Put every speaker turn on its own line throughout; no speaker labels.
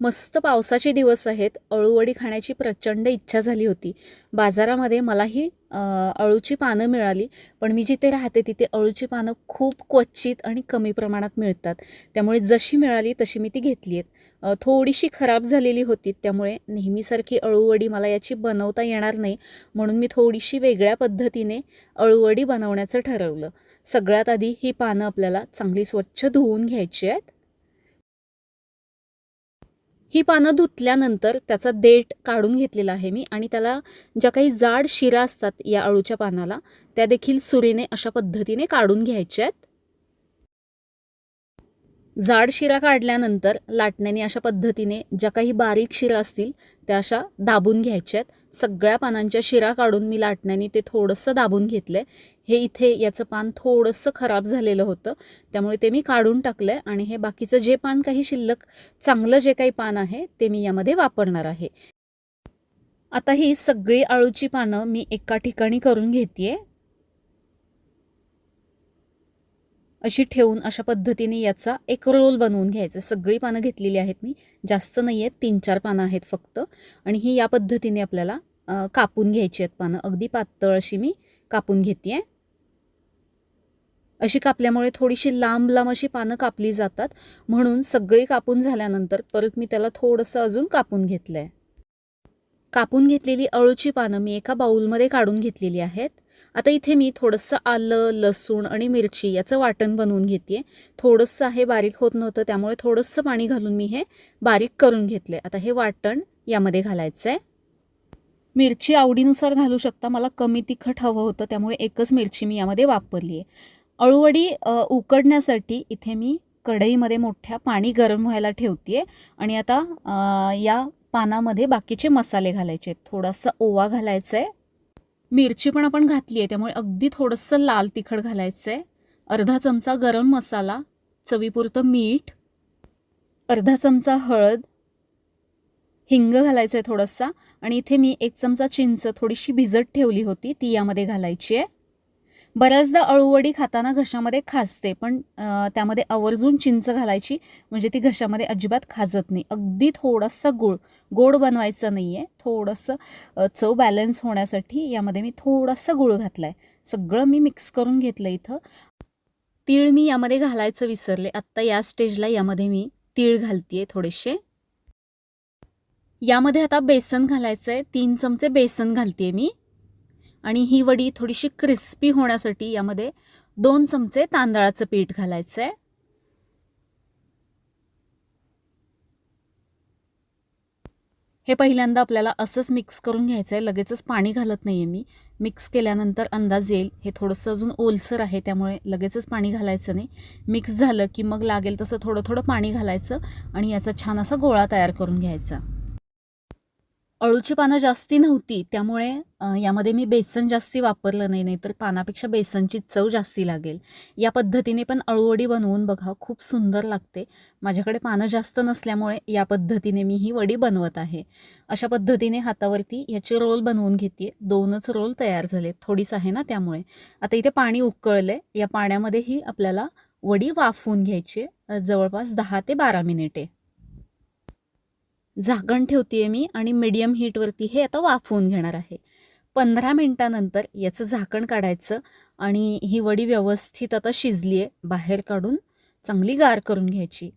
मस्त पावसाचे दिवस आहेत. अळूवडी खाण्याची प्रचंड इच्छा झाली होती. बाजारामध्ये मलाही अळूची पानं मिळाली. पण मी जिथे राहते तिथे अळूची पानं खूप क्वचित आणि कमी प्रमाणात मिळतात. त्यामुळे जशी मिळाली तशी मी ती घेतली आहेत. थोडीशी खराब झालेली होती. त्यामुळे नेहमीसारखी अळूवडी मला याची बनवता येणार नाही. म्हणून मी थोडीशी वेगळ्या पद्धतीने अळूवडी बनवण्याचं ठरवलं. सगळ्यात आधी ही पानं आपल्याला चांगली स्वच्छ धुवून घ्यायची आहेत. ही पानं धुतल्यानंतर त्याचा देठ काढून घेतलेला आहे मी आणि त्याला ज्या काही जाड शिरा असतात या अळूच्या पानाला त्या देखील सुरीने अशा पद्धतीने काढून घ्यायच्या आहेत. जाड शिरा काढल्यानंतर लाटण्याने अशा पद्धतीने ज्या काही बारीक शिरा असतील त्या अशा दाबून घ्यायच्या आहेत. सगळ्या पानांच्या शिरा काढून मी लाटण्याने ते थोडंसं दाबून घेतलं हे इथे याचं पान थोडंसं खराब झालेलं होतं त्यामुळे ते मी काढून टाकलं आहे आणि हे बाकीचं जे पान काही शिल्लक चांगलं जे काही पान आहे ते मी यामध्ये वापरणार आहे. आता ही सगळी आळूची पानं मी एका ठिकाणी करून घेते अशी ठेवून अशा पद्धतीने याचा एक रोल बनवून घ्यायचा. सगळी पानं घेतलेली आहेत मी. जास्त नाही आहेत तीन चार पानं आहेत फक्त. आणि ही या पद्धतीने आपल्याला कापून घ्यायची आहेत पानं. अगदी पातळ अशी मी कापून घेते अशी कापल्यामुळे थोडीशी लांब लांब अशी पानं कापली जातात. म्हणून सगळी कापून झाल्यानंतर परत मी त्याला थोडंसं अजून कापून घेतलं आहे कापून घेतलेली अळूची पानं मी एका बाऊलमध्ये काढून घेतलेली आहेत. आता इथे मी थोडंसं आलं लसूण आणि मिरची याचं वाटण बनवून घेते थोडंसं हे बारीक होत नव्हतं त्यामुळे थोडंसं पाणी घालून मी हे बारीक करून घेतले आता हे वाटण यामध्ये घालायचं आहे मिरची आवडीनुसार घालू शकता मला कमी तिखट हवं होतं त्यामुळे एकच मिरची मी यामध्ये वापरली आहे अळूवडी उकडण्यासाठी इथे मी कढईमध्ये मोठ्या पाणी गरम व्हायला ठेवते आणि आता या पानामध्ये बाकीचे मसाले घालायचे आहेत थोडासा ओवा घालायचा आहे मिरची पण आपण घातली आहे त्यामुळे अगदी थोडंसं लाल तिखट घालायचं आहे अर्धा चमचा गरम मसाला चवीपुरतं मीठ अर्धा चमचा हळद हिंग घालायचं आहे थोडासा. आणि इथे मी एक चमचा चिंच थोडीशी भिजत ठेवली होती ती यामध्ये घालायची आहे. बऱ्याचदा अळूवडी खाताना घशामध्ये खाजते पण त्यामध्ये आवर्जून चिंच घालायची म्हणजे ती घशामध्ये अजिबात खाजत नाही. अगदी थोडासा गुळ गोड बनवायचं नाही आहे थोडंसं चव बॅलन्स होण्यासाठी यामध्ये मी थोडासा गुळ घातला आहे सगळं मी मिक्स करून घेतलं इथं. तीळ मी यामध्ये घालायचं विसरले. आत्ता या स्टेजला यामध्ये मी तीळ घालते थोडेसे. यामध्ये आता बेसन घालायचं आहे तीन चमचे बेसन घालते मी. आणि ही वडी थोडीशी क्रिस्पी होण्यासाठी यामध्ये दोन चमचे तांदळाचं पीठ घालायचं आहे हे पहिल्यांदा आपल्याला असंच मिक्स करून घ्यायचं आहे लगेचच पाणी घालत नाही आहे मी. मिक्स केल्यानंतर अंदाज येईल. हे थोडंसं अजून ओलसर आहे त्यामुळे लगेचच पाणी घालायचं नाही. मिक्स झालं की मग लागेल तसं थोडं थोडं पाणी घालायचं आणि याचा छान असा गोळा तयार करून घ्यायचा. अळूची पानं जास्ती नव्हती त्यामुळे यामध्ये मी बेसन जास्ती वापरलं नाही नाहीतर पानापेक्षा बेसनची चव जास्ती लागेल. या पद्धतीने पण अळूवडी बनवून बघा खूप सुंदर लागते. माझ्याकडे पानं जास्त नसल्यामुळे या पद्धतीने मी ही वडी बनवत आहे. अशा पद्धतीने हातावरती याचे रोल बनवून घेते दोनच रोल तयार झाले थोडीच आहे ना त्यामुळे. आता इथे पाणी उकळले या पाण्यामध्येही आपल्याला वडी वाफवून घ्यायची आहे, जवळपास दहा ते बारा मिनिटे. झाकण ठेवते मी आणि मीडियम हीटवरती हे आता वाफवून घेणार आहे. पंधरा मिनटानंतर याचं झाकण काढायचं आणि ही वडी व्यवस्थित आता शिजली आहे बाहेर काढून. चांगली गार करून घ्यायची.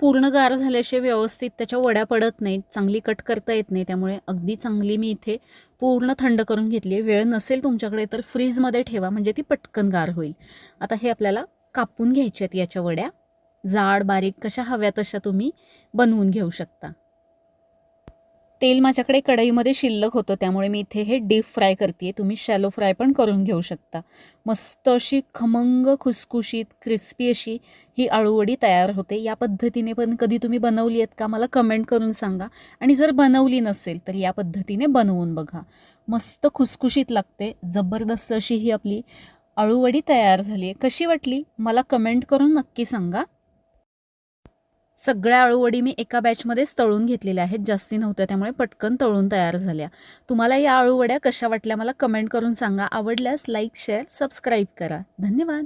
पूर्ण गार झाल्याशिवाय व्यवस्थित त्याच्या वड्या पडत नाहीत चांगली कट करता येत नाही त्यामुळे अगदी चांगली मी इथे पूर्ण थंड करून घेतली आहे वेळ नसेल तुमच्याकडे तर फ्रीजमध्ये ठेवा म्हणजे ती पटकन गार होईल. आता हे आपल्याला कापून घ्यायचे आहेत याच्या वड्या. जाड बारीक कशा हव्या तशा तुम्ही बनवून घेऊ शकता. तेल माझ्याकडे कढईमध्ये शिल्लक होतं त्यामुळे मी इथे हे डीप फ्राय करते तुम्ही शॅलो फ्राय पण करून घेऊ शकता. मस्त अशी खमंग खुसखुशीत क्रिस्पी अशी ही आळूवडी तयार होते. या पद्धतीने पण कधी तुम्ही बनवली आहेत का मला कमेंट करून सांगा. आणि जर बनवली नसेल तर या पद्धतीने बनवून बघा. मस्त खुसखुशीत लागते. जबरदस्त अशी ही आपली आळूवडी तयार झाली आहे कशी वाटली? मला कमेंट करून नक्की सांगा. सगळ्या अळूवडी मी एका बॅचमध्येच तळून घेतलेल्या आहेत. जास्ती नव्हत्या त्यामुळे पटकन तळून तयार झाल्या. तुम्हाला या अळूवड्या कशा वाटल्या मला कमेंट करून सांगा. आवडल्यास लाईक शेअर सबस्क्राईब करा. धन्यवाद.